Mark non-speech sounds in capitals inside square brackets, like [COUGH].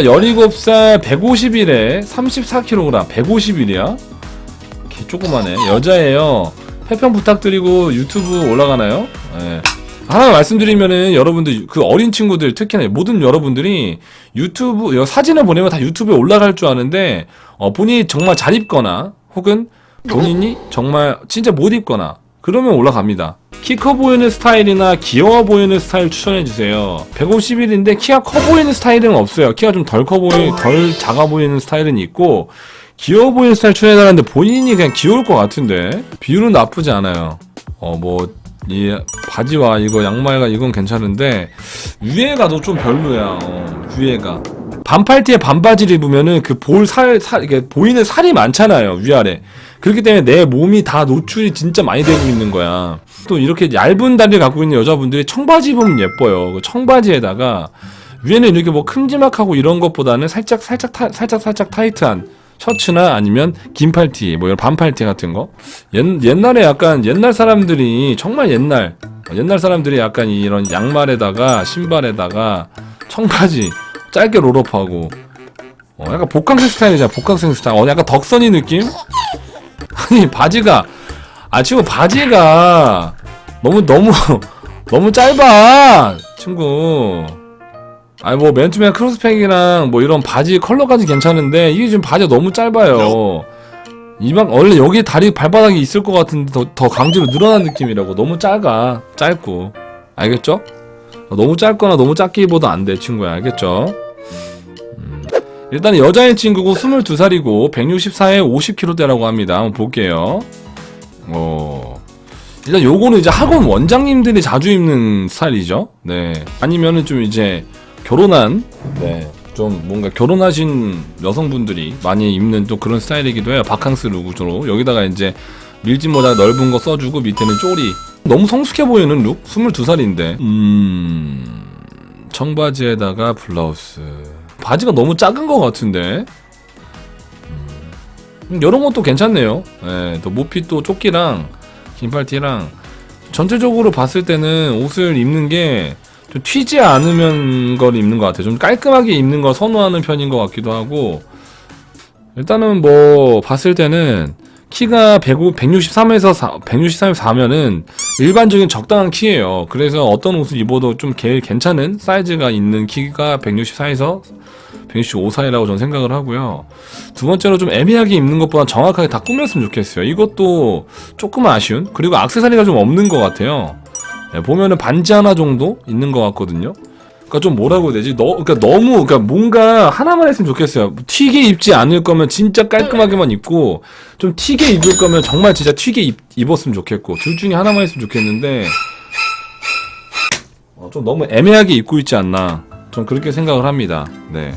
아빠 17살 150일에 34kg 150일이야? 개 조그마네 여자예요 패평 부탁드리고 유튜브 올라가나요? 예. 하나 말씀드리면은 여러분들 그 어린 친구들 특히나 모든 여러분들이 유튜브 여- 사진을 보내면 다 유튜브에 올라갈 줄 아는데 어, 본인이 정말 잘 입거나 혹은 본인이 정말 진짜 못 입거나 그러면 올라갑니다. 키 커 보이는 스타일이나 귀여워 보이는 스타일 추천해 주세요. 151인데 키가 커 보이는 스타일은 없어요. 키가 좀 덜 커 보이 덜 작아 보이는 스타일은 있고 귀여워 보이는 스타일 추천해 달라는데 본인이 그냥 귀여울 것 같은데 비율은 나쁘지 않아요. 어 뭐 이 바지와 이거 양말과 이건 괜찮은데 위에가 너 좀 별로야. 어, 위에가 반팔티에 반바지를 입으면은 그 볼 살살 보이는 살이 많잖아요 위아래. 그렇기 때문에 내 몸이 다 노출이 진짜 많이 되고 있는 거야. 또 이렇게 얇은 다리를 갖고 있는 여자분들이 청바지 입으면 예뻐요. 그 청바지에다가 위에는 이렇게 뭐 큼지막하고 이런 것보다는 살짝 살짝 타, 살짝 살짝 타이트한 셔츠나 아니면 긴 팔티 뭐 반팔티 같은 거 옛, 옛날에 약간 옛날 사람들이 정말 옛날 옛날 사람들이 약간 이런 양말에다가 신발에다가 청바지 짧게 롤업하고. 어, 약간 복강생 스타일이잖아 복강생 스타일. 어, 약간 덕선이 느낌? [LAUGHS] 아니 바지가 아 친구 바지가 너무 너무 [LAUGHS] 너무 짧아 친구. 아니 뭐 맨투맨 크로스팩이랑 뭐 이런 바지 컬러까지 괜찮은데 이게 지금 바지가 너무 짧아요. 이만 원래 여기 다리 발바닥이 있을 것 같은데 더, 더 강제로 늘어난 느낌이라고. 너무 짧아 짧고. 알겠죠? 너무 짧거나 너무 입어도 안돼 친구야 알겠죠? 음. 일단 여자인 친구고 22살이고 164에 50kg대라고 합니다 한번 볼게요 어 일단 요거는 이제 학원 원장님들이 자주 입는 스타일이죠 네 아니면은 좀 이제 결혼한 네. 좀 뭔가 결혼하신 여성분들이 많이 입는 또 그런 스타일이기도 해요. 바캉스 룩으로 여기다가 이제 밀짚 모자 넓은 거 써주고 밑에는 쪼리. 너무 성숙해 보이는 룩? 22살인데. 음. 청바지에다가 블라우스. 바지가 너무 작은 것 같은데. 음, 이런 것도 괜찮네요. 예, 또 모피 또 조끼랑 긴팔티랑 전체적으로 봤을 때는 옷을 입는 게 좀 튀지 않으면 걸 입는 것 같아요. 좀 깔끔하게 입는 걸 선호하는 편인 것 같기도 하고 일단은 뭐 봤을 때는 키가 163에서 163에서 4면은 일반적인 적당한 키예요. 그래서 어떤 옷을 입어도 좀 제일 괜찮은 사이즈가 있는 키가 164에서 165 사이라고 저는 생각을 하고요. 두 번째로 좀 애매하게 입는 것보다 정확하게 다 꾸몄으면 좋겠어요. 이것도 조금 아쉬운 그리고 악세사리가 좀 없는 것 같아요. 네, 보면은 반지 하나 정도 있는 것 같거든요. 그러니까 좀 뭐라고 해야 되지? 너, 그러니까 너무 그러니까 뭔가 하나만 했으면 좋겠어요. 튀게 입지 않을 거면 진짜 깔끔하게만 입고 좀 튀게 입을 거면 정말 진짜 튀게 입, 입었으면 좋겠고 둘 중에 하나만 했으면 좋겠는데 어, 좀 너무 애매하게 입고 있지 않나? 좀 그렇게 생각을 합니다. 네.